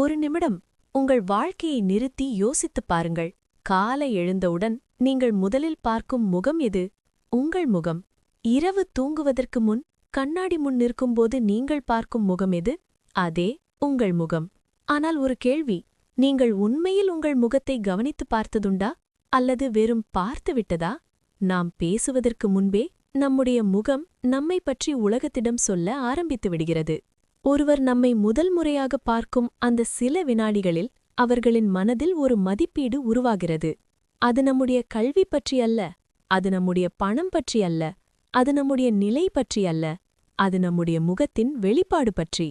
ஒரு நிமிடம் உங்கள் வாழ்க்கையை நிறுத்தி யோசித்துப் பாருங்கள். காலை எழுந்தவுடன் நீங்கள் முதலில் பார்க்கும் முகம் எது? உங்கள் முகம். இரவு தூங்குவதற்கு முன் கண்ணாடி முன் நிற்கும்போது நீங்கள் பார்க்கும் முகம் எது? அதே உங்கள் முகம். ஆனால் ஒரு கேள்வி நீங்கள் உண்மையில் உங்கள் முகத்தை கவனித்துப் பார்த்ததுண்டா? அல்லது வெறும் பார்த்துவிட்டதா நாம் பேசுவதற்கு முன்பே நம்முடைய முகம் நம்மை பற்றி உலகத்திடம் சொல்ல ஆரம்பித்து விடுகிறது. ஒருவர் நம்மை முதல் முறையாக பார்க்கும் அந்த சில வினாடிகளில் அவர்களின் மனதில் ஒரு மதிப்பீடு உருவாகிறது. அது நம்முடைய கல்வி பற்றி அல்ல அது நம்முடைய பணம் பற்றி அல்ல அது நம்முடைய நிலை பற்றி அல்ல அது நம்முடைய முகத்தின் வெளிப்பாடு பற்றி.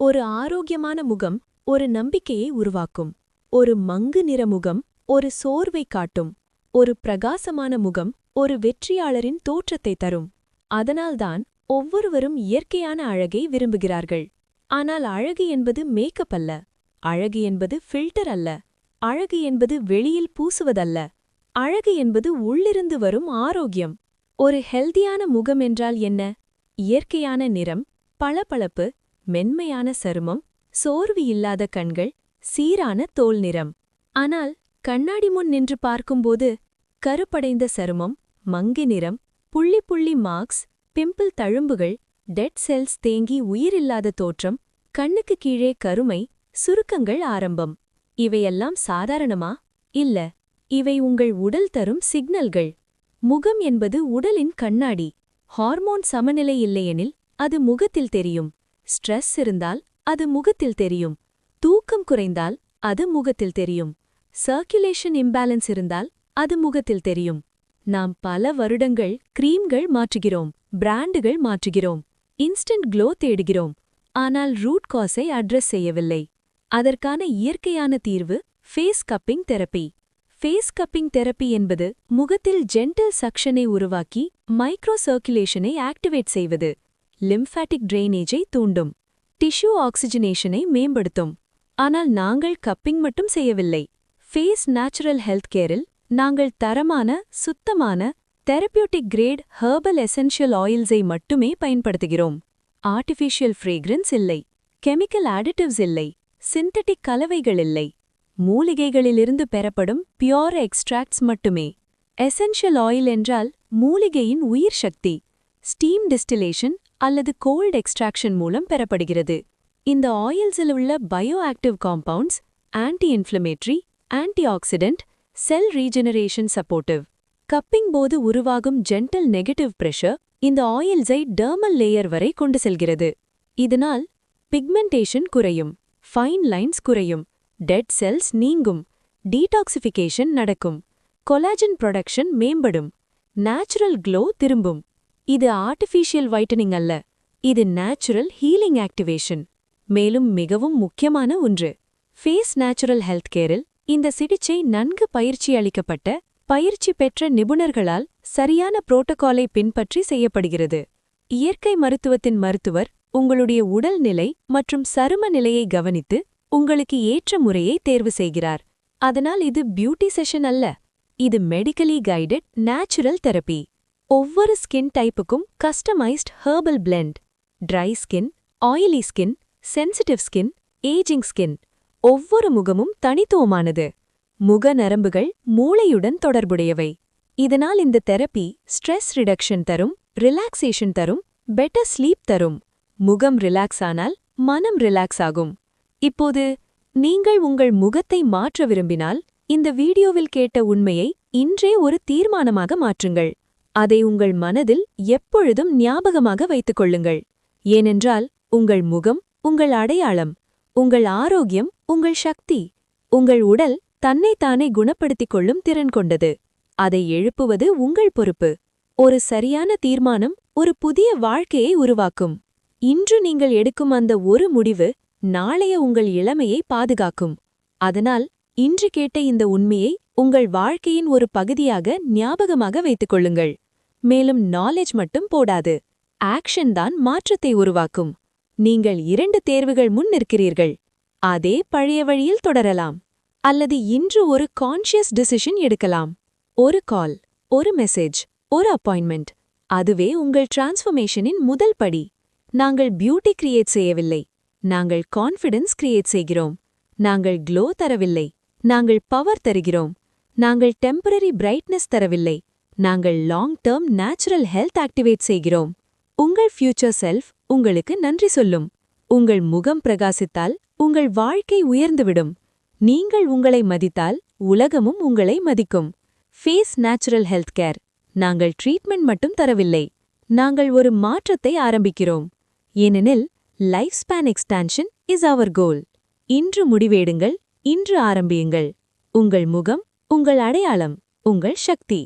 ஒரு ஆரோக்கியமான முகம் ஒரு நம்பிக்கையை உருவாக்கும். ஒரு மங்கு நிற முகம் ஒரு சோர்வை காட்டும். ஒரு பிரகாசமான முகம் ஒரு வெற்றியாளரின் தோற்றத்தை தரும். அதனால்தான் ஒவ்வொருவரும் இயற்கையான அழகை விரும்புகிறார்கள். ஆனால் அழகு என்பது மேக்கப் அல்ல. அழகு என்பது ஃபில்டர் அல்ல. அழகு என்பது வெளியில் பூசுவதல்ல. அழகு என்பது உள்ளிருந்து வரும் ஆரோக்கியம். ஒரு ஹெல்தியான முகம் என்றால் என்ன? இயற்கையான நிறம் பளபளப்பு மென்மையான சருமம் சோர்வு இல்லாத கண்கள் சீரான தோல் நிறம். ஆனால் கண்ணாடி முன் நின்று பார்க்கும்போது கருப்படைந்த சருமம் மங்கி நிறம் புள்ளி புள்ளி மார்க்ஸ் பிம்பிள் தழும்புகள் டெட் செல்ஸ் தேங்கி உயிரில்லாத தோற்றம் கண்ணுக்கு கீழே கருமை சுருக்கங்கள் ஆரம்பம். இவையெல்லாம் சாதாரணமா? இல்ல. இவை உங்கள் உடல் தரும் சிக்னல்கள். முகம் என்பது உடலின் கண்ணாடி. ஹார்மோன் சமநிலை இல்லையெனில் அது முகத்தில் தெரியும். ஸ்ட்ரெஸ் இருந்தால் அது முகத்தில் தெரியும். தூக்கம் குறைந்தால் அது முகத்தில் தெரியும். சர்க்குலேஷன் இம்பேலன்ஸ் இருந்தால் அது முகத்தில் தெரியும். நாம் பல வருடங்கள் கிரீம்கள் மாற்றுகிறோம். பிராண்டுகள் மாற்றுகிறோம். இன்ஸ்டன்ட் க்ளோ தேடுகிறோம். ஆனால் ரூட் காஸை அட்ரஸ் செய்யவில்லை. அதற்கான இயற்கையான தீர்வு face cupping therapy. Face cupping therapy என்பது முகத்தில் ஜென்டில் சக்ஷனை உருவாக்கி மைக்ரோ சர்க்குலேஷனை ஆக்டிவேட் செய்வது. லிம்ஃபேட்டிக் ட்ரெயினேஜை தூண்டும். டிஷ்யூ ஆக்சிஜனேஷனை மேம்படுத்தும். ஆனால் நாங்கள் கப்பிங் மட்டும் செய்யவில்லை. ஃபேஸ் நேச்சுரல் ஹெல்த் கேரில் நாங்கள் தரமான சுத்தமான தெரபியூட்டிக் கிரேட் ஹெர்பல் எசென்ஷியல் ஆயில்ஸை மட்டுமே பயன்படுத்துகிறோம். ஆர்டிஃபிஷியல் ஃப்ரேக்ரன்ஸ் இல்லை. கெமிக்கல் ஆடிட்டிவ்ஸ் இல்லை. சிந்தட்டிக் கலவைகள் இல்லை. மூலிகைகளிலிருந்து பெறப்படும் பியோர் எக்ஸ்ட்ராக்ட்ஸ் மட்டுமே. எசென்ஷியல் ஆயில் என்றால் மூலிகையின் உயிர் சக்தி ஸ்டீம் டிஸ்டிலேஷன் அல்லது கோல்ட் எக்ஸ்ட்ராக்ஷன் மூலம் பெறப்படுகிறது. இந்த ஆயில்ஸில் உள்ள bioactive compounds anti inflammatory antioxidant cell regeneration supportive cupping போது உருவாகும் ஜென்டல் நெகட்டிவ் பிரஷர் இந்த ஆயில்ஸை டெர்மல் லேயர் வரை கொண்டு செல்கிறது. இதனால் பிக்மெண்டேஷன் குறையும் ஃபைன் லைன்ஸ் குறையும் டெட் செல்ஸ் நீங்கும் டீடாக்சிஃபிகேஷன் நடக்கும் கொலாஜன் ப்ரொடக்ஷன் மேம்படும் நேச்சுரல் க்ளோ திரும்பும். இது ஆர்டிஃபிஷியல் வைட்டனிங் அல்ல இது நேச்சுரல் ஹீலிங் ஆக்டிவேஷன் மேலும் மிகவும் முக்கியமான ஒன்று ஃபேஸ் நேச்சுரல் ஹெல்த் கேரில் இந்த சிகிச்சை நன்கு பயிற்சி அளிக்கப்பட்ட பயிற்சி பெற்ற நிபுணர்களால் சரியான புரோட்டோகாலை பின்பற்றி செய்யப்படுகிறது. இயற்கை மருத்துவத்தின் மருத்துவர் உங்களுடைய உடல் நிலை மற்றும் சரும நிலையை கவனித்து உங்களுக்கு ஏற்ற முறையை தேர்வு செய்கிறார். அதனால் இது பியூட்டி செஷன் அல்ல. இது மெடிக்கலி கைடட் நேச்சுரல் தெரப்பி. ஒவ்வொரு skin டைப்புக்கும் customized herbal blend dry skin oily skin sensitive skin ageing skin ஒவ்வொரு முகமும் தனித்துவமானது. முக நரம்புகள் மூளையுடன் தொடர்புடையவை. இதனால் இந்த தெரப்பி ஸ்ட்ரெஸ் ரிடக்ஷன் தரும் ரிலாக்ஸேஷன் தரும் பெட்டர் ஸ்லீப் தரும். முகம் ரிலாக்ஸ் ஆனால் மனம் ரிலாக்ஸ் ஆகும். இப்போது நீங்கள் உங்கள் முகத்தை மாற்ற விரும்பினால் இந்த வீடியோவில் கேட்ட உண்மையை இன்றே ஒரு தீர்மானமாக மாற்றுங்கள். அதை உங்கள் மனதில் எப்பொழுதும் ஞாபகமாக வைத்துக் கொள்ளுங்கள். ஏனென்றால் உங்கள் முகம் உங்கள் அடையாளம் உங்கள் ஆரோக்கியம் உங்கள் சக்தி உங்கள் உடல் தன்னைத்தானே குணப்படுத்திக் கொள்ளும் திறன் கொண்டது. அதை எழுப்புவது உங்கள் பொறுப்பு. ஒரு சரியான தீர்மானம் ஒரு புதிய வாழ்க்கையை உருவாக்கும். இன்று நீங்கள் எடுக்கும் அந்த ஒரு முடிவு நாளைய உங்கள் இளமையை பாதுகாக்கும். அதனால் இன்று கேட்ட இந்த உண்மையை உங்கள் வாழ்க்கையின் ஒரு பகுதியாக ஞாபகமாக வைத்துக் கொள்ளுங்கள் மேலும் நாலேஜ் மட்டும் போடாது. ஆக்ஷன் தான் மாற்றத்தை உருவாக்கும். நீங்கள் இரண்டு தேர்வுகள் முன் நிற்கிறீர்கள். அதே பழைய வழியில் தொடரலாம். அல்லது இன்று ஒரு கான்ஷியஸ் டிசிஷன் எடுக்கலாம். ஒரு கால் ஒரு மெசேஜ் ஒரு அப்பாயின்மெண்ட் அதுவே உங்கள் டிரான்ஸ்ஃபர்மேஷனின் முதல் படி. நாங்கள் பியூட்டி கிரியேட் செய்யவில்லை. நாங்கள் கான்ஃபிடன்ஸ் கிரியேட் செய்கிறோம். நாங்கள் க்ளோ தரவில்லை. நாங்கள் பவர் தருகிறோம். நாங்கள் டெம்பரரி பிரைட்னஸ் தரவில்லை. நாங்கள் long term natural health activate செய்கிறோம். உங்கள் ஃபியூச்சர் செல்ஃப் உங்களுக்கு நன்றி சொல்லும். உங்கள் முகம் பிரகாசித்தால் உங்கள் வாழ்க்கை உயர்ந்துவிடும். நீங்கள் உங்களை மதித்தால் உலகமும் உங்களை மதிக்கும். Face natural health care. நாங்கள் ட்ரீட்மெண்ட் மட்டும் தரவில்லை. நாங்கள் ஒரு மாற்றத்தை ஆரம்பிக்கிறோம். ஏனெனில் lifespan extension is our goal இன்று முடிவேடுங்கள் இன்று ஆரம்பியுங்கள். உங்கள் முகம் உங்கள் அடையாளம் உங்கள் சக்தி.